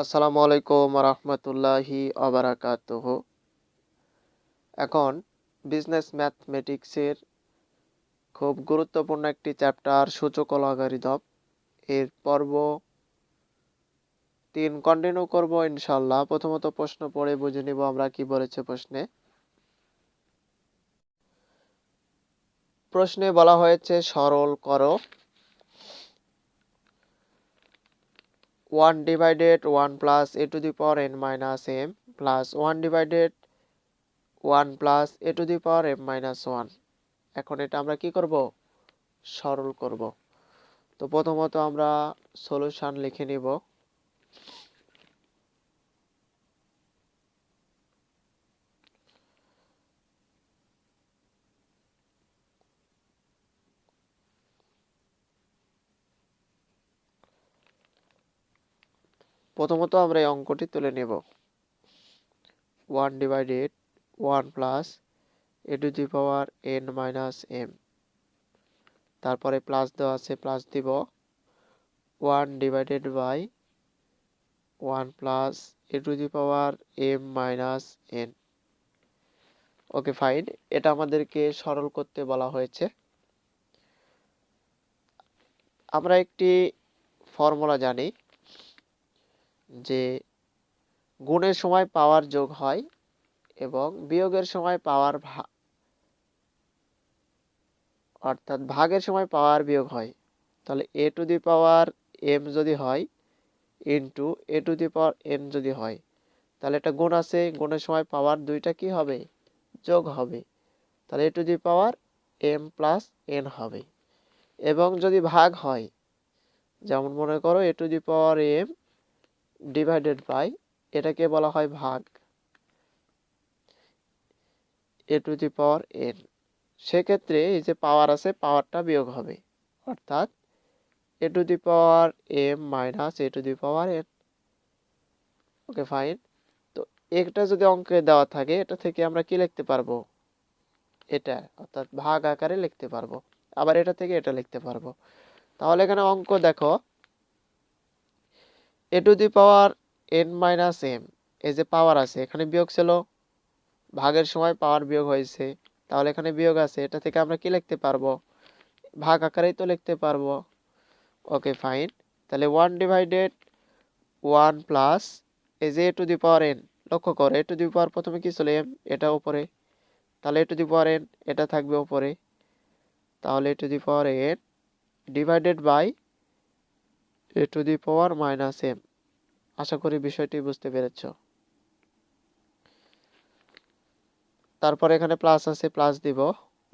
আসসালামু আলাইকুম রহমতুল্লাহি আবরাকাতুহ এখন বিজনেস ম্যাথমেটিক্সের খুব গুরুত্বপূর্ণ একটি চ্যাপ্টার সূচক লগারিদম এর পর্ব তিন। কন্টিনিউ করব ইনশাল্লাহ প্রথমত প্রশ্ন পড়ে বুঝে নিব আমরা কি বলেছে প্রশ্নে। প্রশ্নে বলা হয়েছে, সরল করো। One divided one plus A to the power N minus M plus one divided one plus A to the power M minus one এখন এটা আমরা কি করব? সরল করব। তো প্রথমত আমরা সলিউশন লিখে নিব। প্রথমত আমরা এই অঙ্কটি তুলে নেব। One divided one plus A to the power N minus M. তারপরে প্লাস দেওয়া আছে, প্লাস দিব। One divided by one plus A to the power M minus N. Okay, fine. এটা আমাদেরকে সরল করতে বলা হয়েছে। আমরা একটি ফর্মুলা জানি। যে গুণের সময় পাওয়ার যোগ হয় এবং বিয়োগের সময় পাওয়ার অর্থাৎ ভাগের সময় পাওয়ার বিয়োগ হয়। তাহলে A to the power M যদি হয় into A to the power N যদি হয়, তাহলে একটা গুণ আছে, গুণের সময় পাওয়ার দুইটা কি হবে? যোগ হবে। তাহলে A to the power M plus N হবে। এবং যদি ভাগ হয়, যেমন মনে করো A to the power M divided by এটাকে বলা হয় ভাগ এ টু দি পাওয়ার এন সেক্ষেত্রে এই যে পাওয়ার আছে পাওয়ারটা বিয়োগ হবে, অর্থাৎ A to the power M minus A to the power N okay fine তো একটা যদি অঙ্কে দেওয়া থাকে, এটা থেকে আমরা কি লিখতে পারব? এটা, অর্থাৎ ভাগ আকারে লিখতে পারব। আবার এটা থেকে এটা লিখতে পারব। তাহলে এখানে অঙ্ক দেখো A to the power N minus M এই যে পাওয়ার আছে, এখানে বিয়োগ ছিল, ভাগের সময় পাওয়ার বিয়োগ হয়েছে, তাহলে এখানে বিয়োগ আছে, এটা থেকে আমরা কি লিখতে পারব? ভাগ আকারেই তো লিখতে পারব। ওকে ফাইন তাহলে ওয়ান ডিভাইডেড ওয়ান প্লাস এই যে এ টু দি পাওয়ার এন লক্ষ্য করো এ টু দি পাওয়ার প্রথমে কি ছিল এম এটা উপরে। তাহলে A to the power N এটা থাকবে উপরে। তাহলে A to the power N divided by A to the power minus M. আশা করি বিষয়টি বুঝতে পেরেছ। তারপর এখানে প্লাস আছে, প্লাস দিব।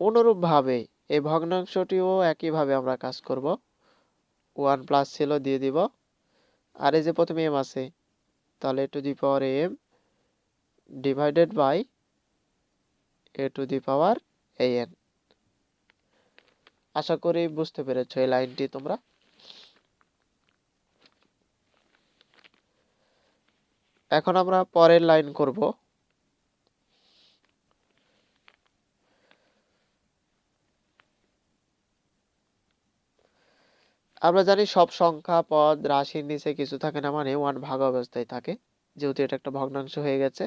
অনুরূপভাবে এই ভগ্নাংশটিও একইভাবে আমরা কাজ করব। ওয়ান প্লাস ছিল, দিয়ে দিব। আর এই যে প্রথমে এম আছে, তাহলে A to the power M divided by A to the power A N. আশা করি বুঝতে পেরেছ এই লাইনটি তোমরা। এখন আমরা পরের লাইন করব। আমরা জানি সব সংখ্যা, পদ, রাশির নিচে কিছু থাকে না মানে ওয়ান ভাগ অবস্থায় থাকে। যেহেতু এটা একটা ভগ্নাংশ হয়ে গেছে,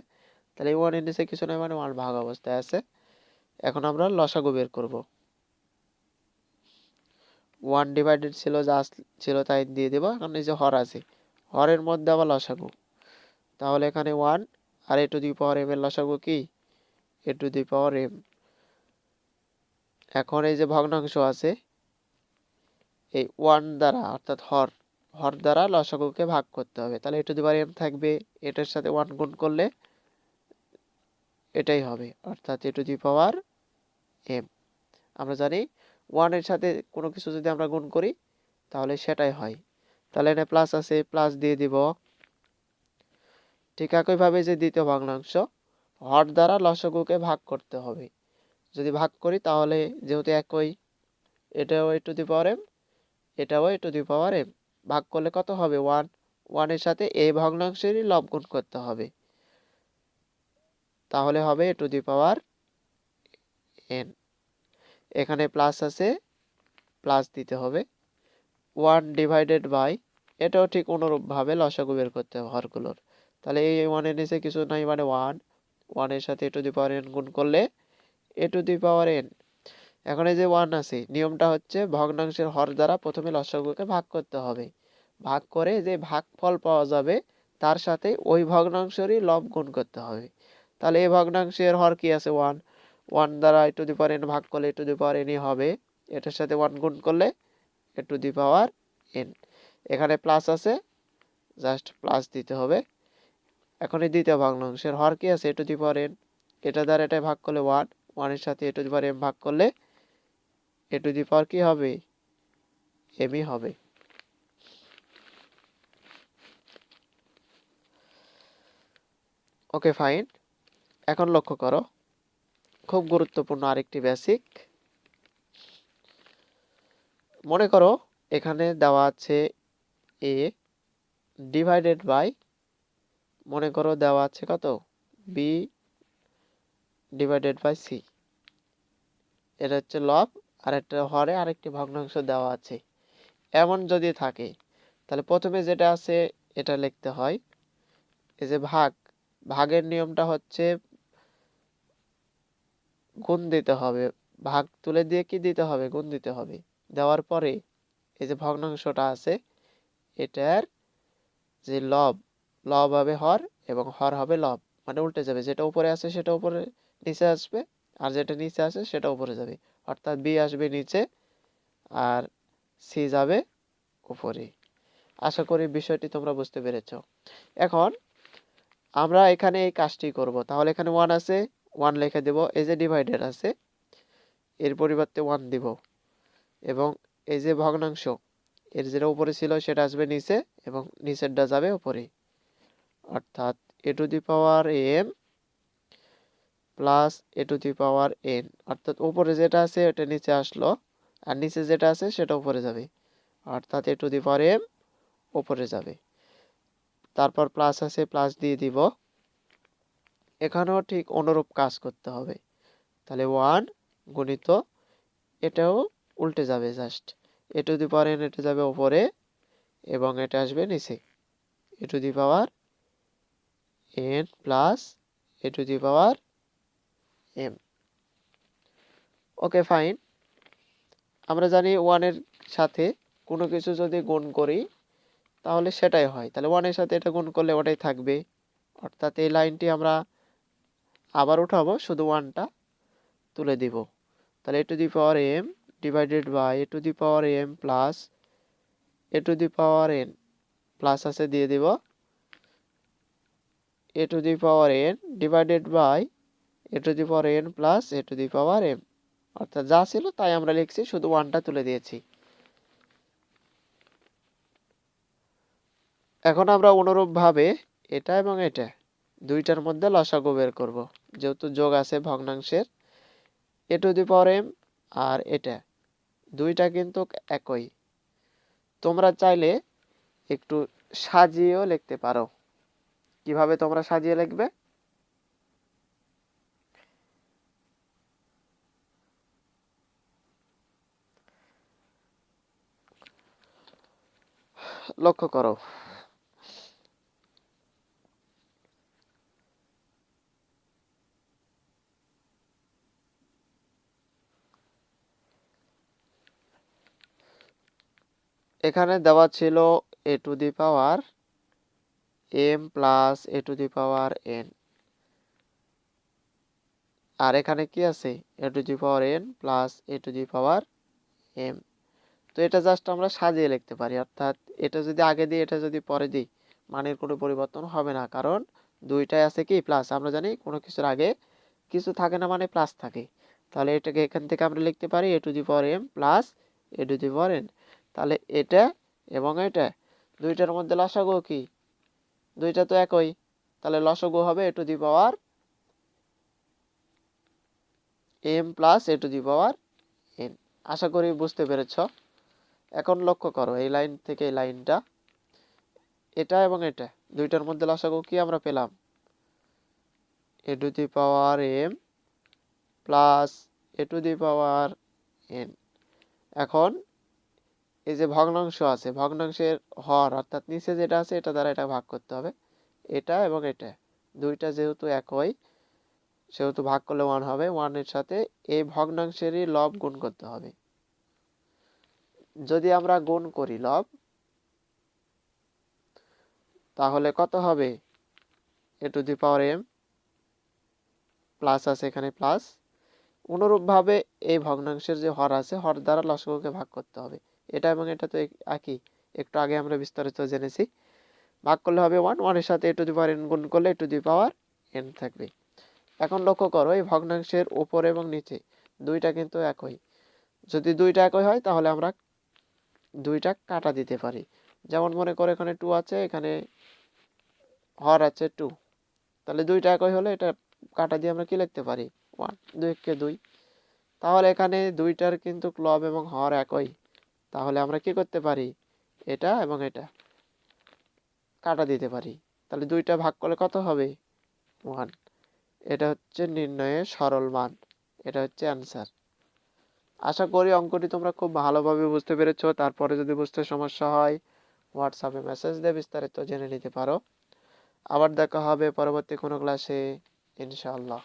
তাহলে ওয়ানের নিচে কিছু নয় মানে ওয়ান ভাগ অবস্থায় আছে। এখন আমরা লসাগু বের করব। ওয়ান ডিভাইডেড ছিল, যা ছিল তাই দিয়ে দেবো। এখন এই যে হর আছে, হরের মধ্যে আবার লসাগু। তাহলে এখানে one R A to the power M এর লসাগু কি? এ টু দি পাওয়ার এম এখন এই যে ভগ্নাংশ আছে, এই ওয়ান দ্বারা, অর্থাৎ হর হর দ্বারা লসাগুকে ভাগ করতে হবে। তাহলে A to the power M থাকবে, এটার সাথে ওয়ান গুণ করলে এটাই হবে, অর্থাৎ A to the power M আমরা জানি ওয়ানের সাথে কোনো কিছু যদি আমরা গুণ করি, তাহলে সেটাই হয়। তাহলে এখানে প্লাস আছে প্লাস দিয়ে দিব ঠিক একইভাবে যে দ্বিতীয় ভগ্নাংশ, হর দ্বারা লসগুকে ভাগ করতে হবে। যদি ভাগ করি তাহলে যেহেতু একই, এটাও এ টু দি পাওয়ার এম এটাও এ টু দি পাওয়ার এম ভাগ করলে কত হবে? ওয়ান, ওয়ানের সাথে এই ভগ্নাংশেরই লব গুণ করতে হবে। তাহলে হবে A to the power N এখানে প্লাস আছে প্লাস দিতে হবে। ওয়ান ডিভাইডেড বাই, এটাও ঠিক অনুরূপভাবে লসাগু বের করতে হবে হরগুলোর। তাহলে এই ওয়ানের নিচে কিছু নাই মানে ওয়ান ওয়ানের সাথে এ টু দি পাওয়ার এন গুণ করলে A to the power N এখন এই যে ওয়ান আছে, নিয়মটা হচ্ছে ভগ্নাংশের হর দ্বারা প্রথমে লসাগুকে ভাগ করতে হবে। ভাগ করে যে ভাগফল পাওয়া যাবে, তার সাথে ওই ভগ্নাংশেরই লব গুণ করতে হবে। তাহলে এই ভগ্নাংশের হর কি আছে? ওয়ান ওয়ান দ্বারা এ টু দি পাওয়ার এন ভাগ করলে এ টু দি পাওয়ার এনই হবে। এটার সাথে ওয়ান গুণ করলে A to the power N এখানে প্লাস আছে জাস্ট প্লাস দিতে হবে। এখন এই দ্বিতীয় ভগ্নাংশের হর কি আছে? A to the power N. এটা দ্বারা এটা ভাগ করলে ওয়ান। ওয়ানের সাথে এ টু দি পাওয়ার এম ভাগ করলে এ টু দি পাওয়ার কি হবে? এমই হবে। Okay, fine. এখন লক্ষ্য করো। খুব গুরুত্বপূর্ণ আরেকটি বেসিক। মনে করো এখানে দেওয়া আছে এ ডিভাইডেড বাই মনে করো দেওয়া আছে কত? বি ডিভাইডেড বাই সি এটা হচ্ছে লব আর একটা হরে আরেকটি ভগ্নাংশ দেওয়া আছে। এমন যদি থাকে তাহলে প্রথমে যেটা আছে এটা লিখতে হয় এই যে ভাগ। ভাগের নিয়মটা হচ্ছে গুণ দিতে হবে। ভাগ তুলে দিয়ে কি দিতে হবে? গুণ দিতে হবে। দেওয়ার পরে এই যে ভগ্নাংশটা আছে এটার যে লব লব হবে হর এবং হর হবে লব। মানে উল্টে যাবে, যেটা উপরে আছে সেটা উপরে নিচে আসবে আর যেটা নিচে আছে সেটা উপরে যাবে। অর্থাৎ বি আসবে নিচে আর সি যাবে উপরে। আশা করি বিষয়টি তোমরা বুঝতে পেরেছ। এখন আমরা এখানে এই কাজটি করব। তাহলে এখানে ওয়ান আছে ওয়ান লিখে দেব। এই যে ডিভাইডেড আছে, এর পরিবর্তে ওয়ান দিব। এবং এই যে ভগ্নাংশ, এর যেটা উপরে ছিল সেটা আসবে নিচে এবং নিচেরটা যাবে উপরে। অর্থাৎ A to the power M plus A to the power N অর্থাৎ উপরে যেটা আছে, ওটা নিচে আসলো, আর নিচে যেটা আছে, সেটা উপরে যাবে। অর্থাৎ A to the power M উপরে যাবে। তারপর প্লাস আছে প্লাস দিয়ে দিব। এখানেও ঠিক অনুরূপ কাজ করতে হবে। তাহলে ওয়ান গুণিত, এটাও উল্টে যাবে just A to the power N এটা যাবে উপরে, এবং এটা আসবে নিচে। A to the power N plus A to the power M okay fine আমরা জানি ওয়ানের সাথে কোনো কিছু যদি গুণ করি, তাহলে সেটাই হয়। তাহলে ওয়ানের সাথে এটা গুণ করলে ওটাই থাকবে। অর্থাৎ এই লাইনটি আমরা আবার উঠাবো, শুধু ওয়ানটা তুলে দিব। তাহলে A to the power M divided by A to the power M plus A to the power N plus আছে, দিয়ে দিব। A to the power N divided by A to the power N plus A to the power M অর্থাৎ যা ছিল তাই আমরা লিখছি, শুধু ওয়ানটা তুলে দিয়েছি। এখন আমরা অনুরূপভাবে এটা এবং এটা, দুইটার মধ্যে লসাগু বের করব। যেহেতু যোগ আছে ভগ্নাংশের এ to the power M R এটা, দুইটা কিন্তু একই। তোমরা চাইলে একটু সাজিয়েও লিখতে পারো। কীভাবে তোমরা সাজিয়ে লিখবে? লক্ষ্য করো। এখানে দেওয়া ছিল A to the power M plus A to the power N আর এখানে কি আছে? A to the power N plus A to the power M তো এটা জাস্ট আমরা সাজিয়ে লিখতে পারি, অর্থাৎ এটা যদি আগে দিই, এটা যদি পরে দিই, মানের কোনো পরিবর্তন হবে না, কারণ দুইটাই আছে কি প্লাস আমরা জানি কোনো কিছুর আগে কিছু থাকে না মানে প্লাস থাকে। তাহলে এটাকে এখান থেকে আমরা লিখতে পারি A to the power M plus A to the power N তাহলে এটা এবং এটা, দুইটার মধ্যে লসাগু কি? দুইটা তো একই। তাহলে লসাগু হবে, A to the power M plus A to the power N. আশা করি বুঝতে পেরেছ। এখন লক্ষ্য করো, এই লাইন থেকে এই লাইনটা, এটা এবং এটা, দুইটার মধ্যে লসাগু কি আমরা পেলাম? A to the power M plus A to the power N. এখন এই যে ভগ্নাংশ আছে, ভগ্নাংশের হর অর্থাৎ নিচে যেটা আছে, এটা দ্বারা এটা ভাগ করতে হবে। এটা এবং এটা, দুইটা যেহেতু একই, সেহেতু ভাগ করলে ওয়ান হবে। ওয়ানের সাথে এই ভগ্নাংশেরই লব গুণ করতে হবে। যদি আমরা গুণ করি লব, তাহলে কত হবে? A to the power M plus আছে এখানে প্লাস অনুরূপভাবে এই ভগ্নাংশের যে হর আছে, হর দ্বারা লসগকে ভাগ করতে হবে। এটা এবং এটা তো এক- একই। একটু আগে আমরা বিস্তারিত জেনেছি। ভাগ করলে হবে ওয়ান ওয়ানের সাথে এ টু দি পাওয়ার এন গুণ করলে A to the power N থাকবে। এখন লক্ষ্য করো, এই ভগ্নাংশের উপরে এবং নিচে দুইটা কিন্তু একই। যদি দুইটা একই হয়, তাহলে আমরা দুইটা কাটা দিতে পারি। যেমন মনে করো, এখানে টু আছে, এখানে হর আছে টু তাহলে দুইটা একই হলে এটা কাটা দিয়ে আমরা কি লিখতে পারি? ওয়ান দুই কে দুই। তাহলে এখানে দুইটার কিন্তু ক্লব এবং হর একই। তাহলে আমরা কি করতে পারি? এটা এবং এটা। কাটা দিতে পারি। তাহলে দুইটা ভাগ করলে কত হবে? ওয়ান এটা হচ্ছে নির্ণয়ের সরল মান। এটা হচ্ছে অ্যান্সার আশা করি অঙ্কটি তোমরা খুব ভালোভাবে বুঝতে পেরেছ। তারপরে যদি বুঝতে সমস্যা হয় হোয়াটসঅ্যাপে মেসেজ দিয়ে বিস্তারিত জেনে নিতে পারো। আবার দেখা হবে পরবর্তী কোনো ক্লাসে ইনশাআল্লাহ।